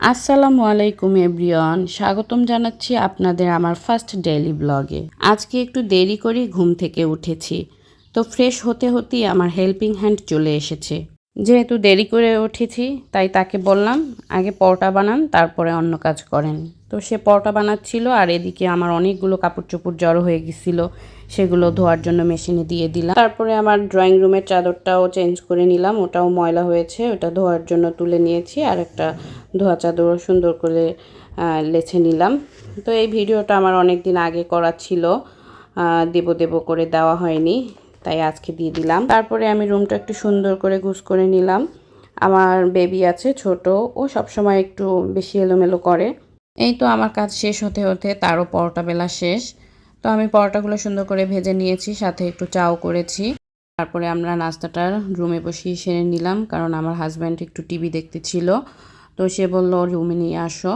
আসসালামু আলাইকুম এভরিওয়ান, স্বাগতম জানাচ্ছি আপনাদের আমার ফার্স্ট ডেইলি ব্লগে আজকে একটু দেরি করে ঘুম থেকে উঠেছি, তো ফ্রেশ হতে হতেই আমার হেল্পিং হ্যান্ড চলে এসেছে। যেহেতু দেরি করে উঠেছি, তাই তাকে বললাম, আগে পরোটা বানান, তারপরে অন্য কাজ করেন। তো সে পরোটা বানাচ্ছিল আর এদিকে আমার অনেকগুলো কাপড় চোপড় জড়ো হয়ে গেছিল। সেগুলো ধোয়ার জন্য মেশিনে দিয়ে দিলাম। তারপরে আমার ড্রয়িং রুমের চাদরটাও চেঞ্জ করে নিলাম। ওটাও ময়লা হয়েছে, ওটা ধোয়ার জন্য তুলে নিয়েছি আর একটা ধোয়া চাদরও সুন্দর করে লেছে নিলাম। তো এই ভিডিওটা আমার অনেক দিন আগে করা ছিল। দেব দেব করে দেওয়া হয়নি, তাই আজকে দিয়ে দিলাম। তারপরে আমি রুমটা একটু সুন্দর করে গুছ করে নিলাম। আমার বেবি আছে, ছোট, ও সবসময় একটু বেশি এলোমেলো করে। এই তো আমার কাজ শেষ হতে হতে তারও পরোটা বেলা শেষ। তো আমি পরোটাগুলো সুন্দর করে ভেজে নিয়েছি, সাথে একটু চাও করেছি। তারপরে আমরা নাস্তাটা রুমে বসিয়ে সেরে নিলাম, কারণ আমার হাজব্যান্ড একটু টিভি দেখতে ছিল। তো সে বলল রুমে নিয়ে আসো।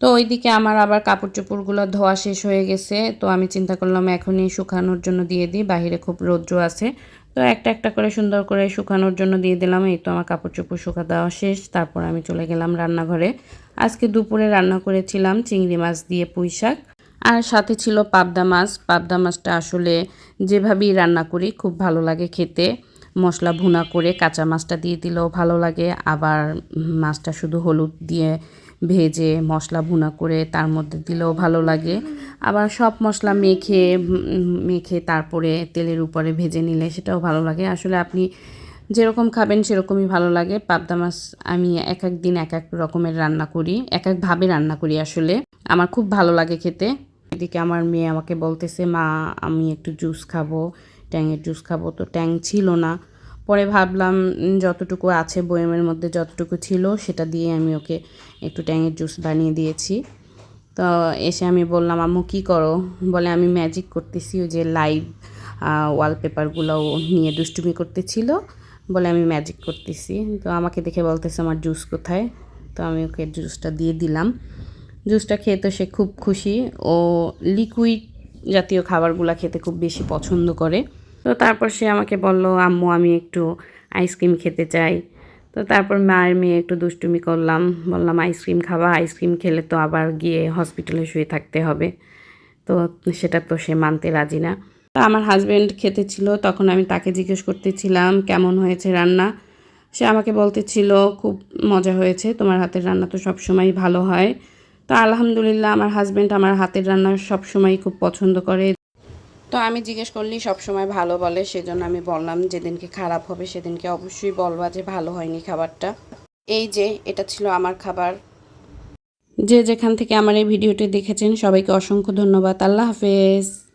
তো ওইদিকে আমার আবার কাপড় চোপড়গুলো ধোয়া শেষ হয়ে গেছে। তো আমি চিন্তা করলাম, এখনই শুকানোর জন্য দিয়ে দিই বাইরে খুব রৌদ্র আছে। তো একটা একটা করে সুন্দর করে শুকানোর জন্য দিয়ে দিলাম। এই তো আমার কাপড় চোপড় শুকা দেওয়া শেষ। তারপর আমি চলে গেলাম রান্নাঘরে। আজকে দুপুরে রান্না করেছিলাম চিংড়ি মাছ দিয়ে পুঁই শাক আর সাথে ছিল পাবদা মাছ। পাবদা মাছটা আসলে যেভাবেই রান্না করি খুব ভালো লাগে খেতে। মশলা ভুনা করে কাঁচা মাছটা দিয়ে দিলেও ভালো লাগে। আবার মাছটা শুধু হলুদ দিয়ে ভেজে মশলা ভুনা করে তার মধ্যে দিলেও ভালো লাগে। আবার সব মশলা মেখে মেখে তারপরে তেলের উপরে ভেজে নিলে সেটাও ভালো লাগে। আসলে আপনি যেরকম খাবেন সেরকমই ভালো লাগে। পাবদা মাছ আমি এক এক দিন এক এক রকমের রান্না করি, এক একভাবে রান্না করি আসলে। আমার খুব ভালো লাগে খেতে। এদিকে আমার মেয়ে আমাকে বলতেছে, মা, আমি একটু জুস খাব ট্যাংয়ের জুস খাব। তো ট্যাং ছিল না। পরে ভাবলাম যতটুকু আছে বয়ামের মধ্যে যতটুকু ছিল সেটা দিয়ে আমি ওকে একটু ট্যাঙের জুস বানিয়ে দিয়েছি। তো এসে আমি বললাম, আম্মু, কী করো? বলে, আমি ম্যাজিক করতেছি, ওই যে লাইভ ওয়ালপেপারগুলো নিয়ে দুষ্টুমি করতেছিল। বলে, আমি ম্যাজিক করতেছি। তো আমাকে দেখে বলতেছে, আমার জুস কোথায়? তো আমি ওকে জুসটা দিয়ে দিলাম। জুসটা খেয়ে তো সে খুব খুশি। ও লিকুইড জাতীয় খাবারগুলো খেতে খুব বেশি পছন্দ করে। তো তারপর সে আমাকে বলল, আম্মু, আমি একটু আইসক্রিম খেতে চাই। তো তারপর মায়ের মেয়ে একটু দুষ্টুমি করলাম। বললাম আইসক্রিম খাবা আইসক্রিম খেলে তো আবার গিয়ে হসপিটালে শুয়ে থাকতে হবে। তো সেটা তো সে মানতে রাজি না। তো আমার হাজব্যান্ড খেতে ছিল তখন আমি তাকে জিজ্ঞেস করতেছিলাম, কেমন হয়েছে রান্না? সে আমাকে বলতেছিল, খুব মজা হয়েছে, তোমার হাতের রান্না তো সবসময় ভালো হয়। তো আলহামদুলিল্লাহ, আমার হাজব্যান্ড আমার হাতের রান্না সবসময় খুব পছন্দ করে। তো আমি জিজ্ঞেস করলেই সবসময় ভালো বলে, সেজন্য আমি বললাম যেদিনকে খারাপ হবে সেদিনকে অবশ্যই বলবা যে ভালো হয়নি খাবারটা। এই যে, এটা ছিল আমার খাবার। যে যেখান থেকে আমার এই ভিডিওটি দেখেছেন, সবাইকে অসংখ্য ধন্যবাদ। আল্লাহ হাফেজ।